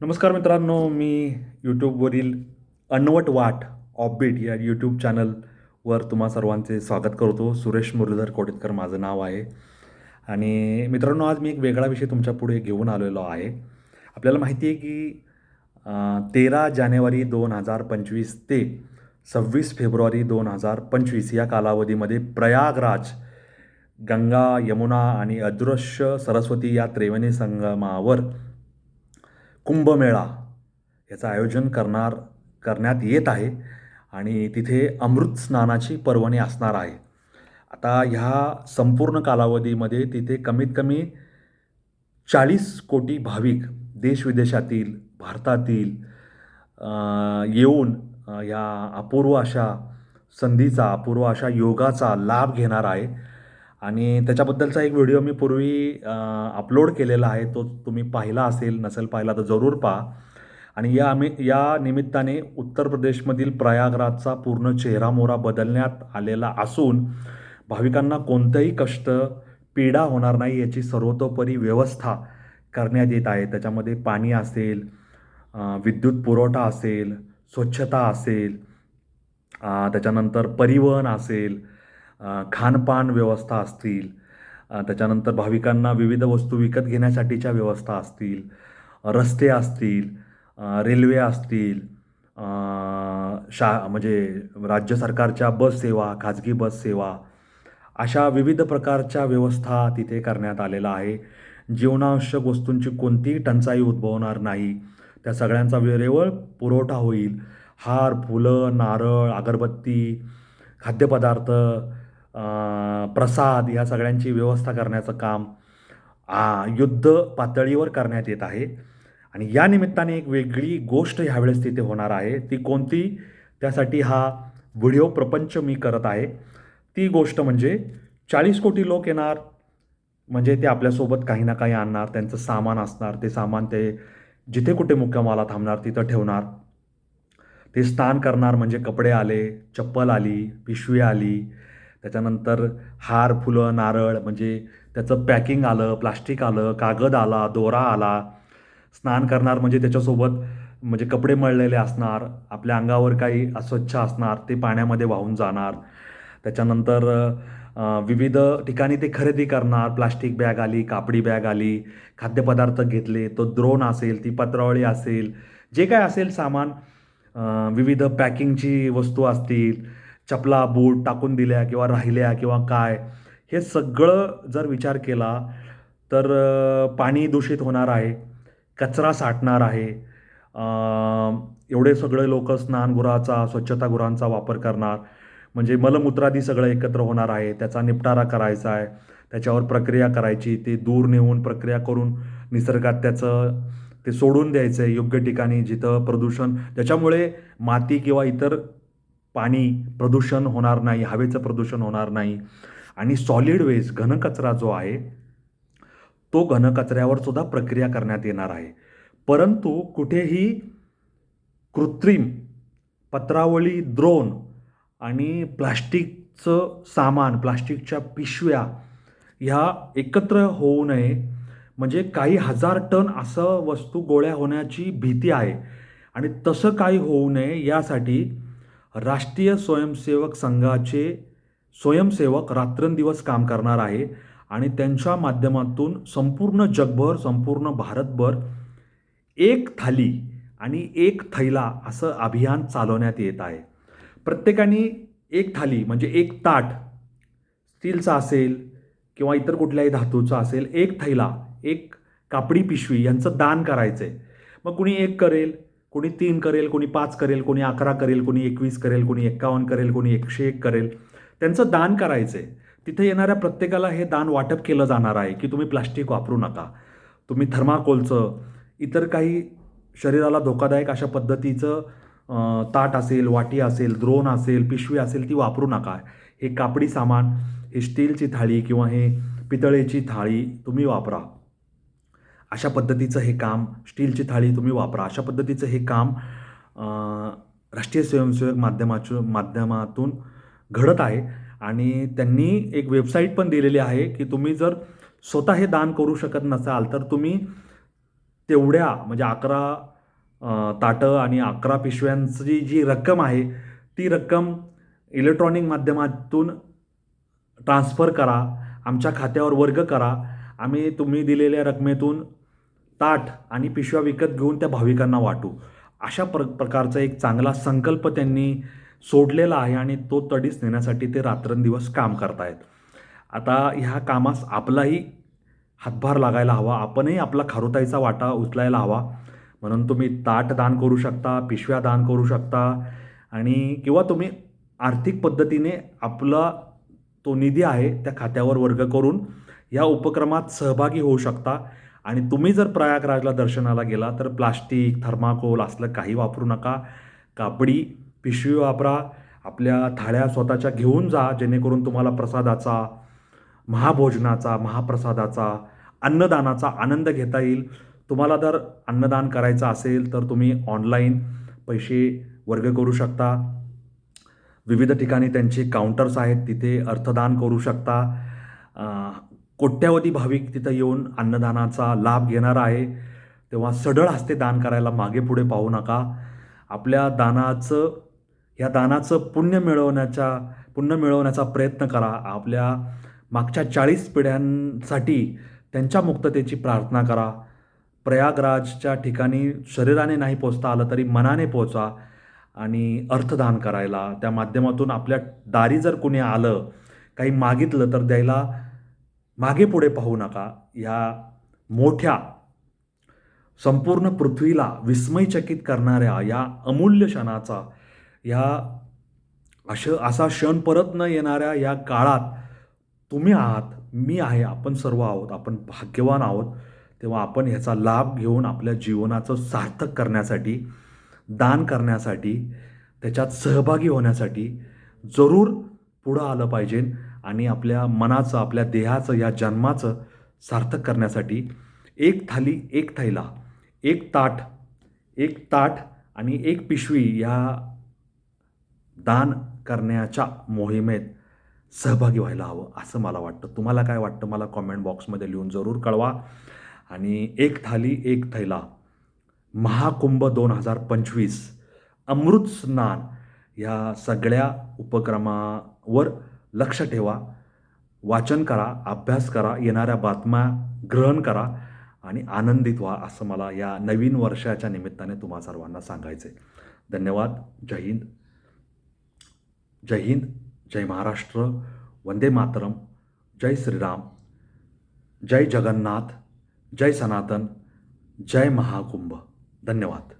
नमस्कार मित्रांनो मी यूट्यूबवरील अनवट वाट ऑफबीट या यूट्यूब चॅनलवर तुम्हा सर्वांचे स्वागत करतो. सुरेश मुरलीधर कोटेतकर माझं नाव आहे. आणि मित्रांनो आज मी एक वेगळा विषय तुमच्यापुढे घेऊन आलेलो आहे. आपल्याला माहिती आहे की तेरा जानेवारी दोन हजार पंचवीस ते सव्वीस फेब्रुवारी दोन हजार पंचवीस या कालावधीमध्ये प्रयागराज गंगा यमुना आणि अदृश्य सरस्वती या त्रिवेणी संगमावर कुंभमेळा याचं आयोजन करणार करण्यात येत आहे आणि तिथे अमृत स्नानाची पर्वणी असणार आहे. आता ह्या संपूर्ण कालावधीमध्ये तिथे कमीत कमी चाळीस कोटी भाविक देशविदेशातील भारतातील येऊन ह्या या अपूर्व अशा संधीचा अपूर्व अशा योगाचा लाभ घेणार आहे. आणि त्याच्याबद्दलचा एक व्हिडिओ मी पूर्वी अपलोड केलेला आहे तो तुम्ही पाहिला असेल नसेल पाहिला तर जरूर पहा. आणि या आम्ही या निमित्ताने उत्तर प्रदेशमधील प्रयागराजचा पूर्ण चेहरामोहरा बदलण्यात आलेला असून भाविकांना कोणतंही कष्ट पीडा होणार नाही याची सर्वतोपरी व्यवस्था करण्यात येत आहे. त्याच्यामध्ये पाणी असेल विद्युत पुरवठा असेल स्वच्छता असेल त्याच्यानंतर परिवहन असेल खानपान व्यवस्था असतील त्याच्यानंतर भाविकांना विविध वस्तू विकत घेण्यासाठीच्या व्यवस्था असतील रस्ते असतील रेल्वे असतील शा म्हणजे राज्य सरकारच्या बस सेवा खाजगी बस सेवा अशा विविध प्रकारच्या व्यवस्था तिथे करण्यात आलेल्या आहे. जीवनावश्यक वस्तूंची कोणतीही टंचाई उद्भवणार नाही. त्या सगळ्यांचा वेळेवर पुरवठा होईल. हार फुलं नारळ अगरबत्ती खाद्यपदार्थ प्रसाद या सगळ्यांची व्यवस्था करण्याचं काम आ, युद्ध पातळीवर करण्यात येत आहे. आणि या निमित्ताने एक वेगळी गोष्ट ह्यावेळेस तिथे होणार आहे. ती कोणती? त्यासाठी हा व्हिडिओ प्रपंच मी करत आहे. ती गोष्ट म्हणजे चाळीस कोटी लोक येणार म्हणजे ते आपल्यासोबत काही ना काही आणणार त्यांचं सामान असणार ते सामान ते जिथे कुठे मुक्कामाला थांबणार तिथं ठेवणार. ते स्नान करणार म्हणजे कपडे आले चप्पल आली पिशवी आली त्याच्यानंतर हार फुलं नारळ म्हणजे त्याचं पॅकिंग आलं प्लास्टिक आलं कागद आला दोरा आला. स्नान करणार म्हणजे त्याच्यासोबत म्हणजे कपडे मळलेले असणार आपल्या अंगावर काही अस्वच्छ असणार ते पाण्यामध्ये वाहून जाणार. त्याच्यानंतर विविध ठिकाणी ते खरेदी करणार प्लास्टिक बॅग आली कापडी बॅग आली खाद्यपदार्थ घेतले तो द्रोण असेल ती पत्रावळी असेल जे काय असेल सामान विविध पॅकिंगची वस्तू असतील चपला बूट टाकून दिल्या किंवा राहिल्या किंवा काय हे सगळं जर विचार केला तर पाणी दूषित होणार आहे कचरा साठणार आहे. एवढे सगळे लोक स्नानगृहाचा स्वच्छतागृहांचा वापर करणार. म्हणजे मलमूत्रादी सगळं एकत्र होणार आहे त्याचा निपटारा करायचा आहे त्याच्यावर प्रक्रिया करायची ते दूर नेऊन प्रक्रिया करून निसर्गात त्याचं ते सोडून द्यायचं आहे योग्य ठिकाणी जिथं प्रदूषण त्याच्यामुळे माती किंवा इतर पाणी प्रदूषण होणार नाही हवेचं प्रदूषण होणार नाही. आणि सॉलिड वेस्ट घनकचरा जो आहे तो घनकचऱ्यावर सुद्धा प्रक्रिया करण्यात येणार आहे. परंतु कुठेही कृत्रिम पत्रावळी द्रोण आणि प्लास्टिकचं सामान प्लास्टिकच्या पिशव्या ह्या एकत्र होऊ नये. म्हणजे काही हजार टन असं वस्तू गोळ्या होण्याची भीती आहे. आणि तसं काही होऊ नये यासाठी राष्ट्रीय स्वयंसेवक संघाचे स्वयंसेवक रात्रंदिवस काम करणार आहे आणि त्यांच्या माध्यमातून संपूर्ण जगभर संपूर्ण भारतभर एक थाली आणि एक थैला असं अभियान चालवण्यात येत आहे. प्रत्येकाने एक थाली म्हणजे एक ताट स्टीलचा असेल किंवा इतर कुठल्याही धातूचा असेल एक थैला एक कापडी पिशवी यांचं दान करायचं आहे मग कुणी एक करेल? कोणी तीन करेल कोणी पाच करेल कोणी अकरा करेल कोणी एकवीस करेल कोणी एक्कावन्न करेल कोणी एकशे एक करेल. त्यांचं दान करायचं आहे तिथे येणाऱ्या प्रत्येकाला हे दान वाटप केलं जाणार आहे की तुम्ही प्लास्टिक वापरू नका. तुम्ही थर्माकोलचं इतर काही शरीराला धोकादायक अशा पद्धतीचं ताट असेल वाटी असेल द्रोण असेल पिशवी असेल ती वापरू नका. हे कापडी सामान हे स्टीलची थाळी किंवा हे पितळेची थाळी तुम्ही वापरा. अशा पद्धतीचं हे काम स्टीलची थाळी तुम्ही वापरा. अशा पद्धतीचं हे काम राष्ट्रीय स्वयंसेवक माध्यमाच्या माध्यमातून घडत आहे. आणि त्यांनी एक वेबसाईट पण दिलेली आहे की तुम्ही जर स्वतः हे दान करू शकत नसाल तर तुम्ही तेवढ्या म्हणजे अकरा ताटं आणि अकरा पिशव्यांची जी रक्कम आहे ती रक्कम इलेक्ट्रॉनिक माध्यमातून ट्रान्स्फर करा आमच्या खात्यावर वर्ग करा. आम्ही तुम्ही दिलेल्या रकमेतून ताट आणि पिशव्या विकत घेऊन त्या भाविकांना वाटू. अशा प्र प्रकारचा एक चांगला संकल्प त्यांनी सोडलेला आहे आणि तो तडीस नेण्यासाठी ते रात्रंदिवस काम करतायत. आता ह्या कामास आपलाही हातभार लागायला हवा आपणही आपला खारुताईचा वाटा उचलायला हवा. म्हणून तुम्ही ताट दान करू शकता पिशव्या दान करू शकता आणि किंवा तुम्ही आर्थिक पद्धतीने आपला तो निधी आहे त्या खात्यावर वर्ग करून या उपक्रमात सहभागी होऊ शकता. आणि तुम्ही जर प्रयागराजला दर्शनाला गेला तर प्लास्टिक थर्माकोल असलं काही वापरू नका. कापडी पिशवी वापरा. आपल्या थाळ्या स्वतःच्या घेऊन जा जेणेकरून तुम्हाला प्रसादाचा महाभोजनाचा महाप्रसादाचा अन्नदानाचा आनंद घेता येईल. तुम्हाला जर अन्नदान करायचं असेल तर तुम्ही ऑनलाईन पैसे वर्ग करू शकता. विविध ठिकाणी त्यांचे काउंटर्स आहेत तिथे अर्थदान करू शकता. कोट्यावधी भाविक तिथं येऊन अन्नदानाचा लाभ घेणार आहे. तेव्हा सढळ हस्ते दान करायला मागे पुढे पाहू नका. आपल्या दानाचं या दानाचं पुण्य मिळवण्याच्या पुण्य मिळवण्याचा प्रयत्न करा. आपल्या मागच्या चाळीस पिढ्यांसाठी त्यांच्या मुक्ततेची प्रार्थना करा. प्रयागराजच्या ठिकाणी शरीराने नाही पोचता आलं तरी मनाने पोचा आणि अर्थदान करायला. त्या माध्यमातून आपल्या दारी जर कुणी आलं काही मागितलं तर द्यायला मागे पुढे पाहू नका. या मोठ्या संपूर्ण पृथ्वीला विस्मयचकित करणाऱ्या या अमूल्य क्षणाचा या अश असा क्षण परत न येणाऱ्या या काळात तुम्ही आहात मी आहे आपण सर्व आहोत आपण भाग्यवान आहोत. तेव्हा आपण ह्याचा लाभ घेऊन आपल्या जीवनाचं सार्थक करण्यासाठी दान करण्यासाठी त्याच्यात सहभागी होण्यासाठी जरूर पुढं आलं पाहिजे. आणि आपल्या मनाचं आपल्या देहाचं या जन्माचं सार्थक करण्यासाठी एक थाली एक थैला एक ताट एक ताट आणि एक पिशवी या दान करण्याच्या मोहिमेत सहभागी व्हायला हवं असं मला वाटतं. तुम्हाला काय वाटतं? मला कॉमेंट बॉक्समध्ये लिहून जरूर कळवा. आणि एक थाली एक थैला. महाकुंभ दोन हजार पंचवीस अमृत स्नान या सगळ्या उपक्रमावर लक्ष ठेवा. वाचन करा अभ्यास करा येणाऱ्या बातम्या ग्रहण करा आणि आनंदित व्हा असं मला या नवीन वर्षाच्या निमित्ताने तुम्हा सर्वांना सांगायचं आहे धन्यवाद. जय हिंद. जय हिंद. जय महाराष्ट्र. वंदे मातरम. जय श्रीराम. जय जगन्नाथ. जय सनातन. जय महाकुंभ. धन्यवाद.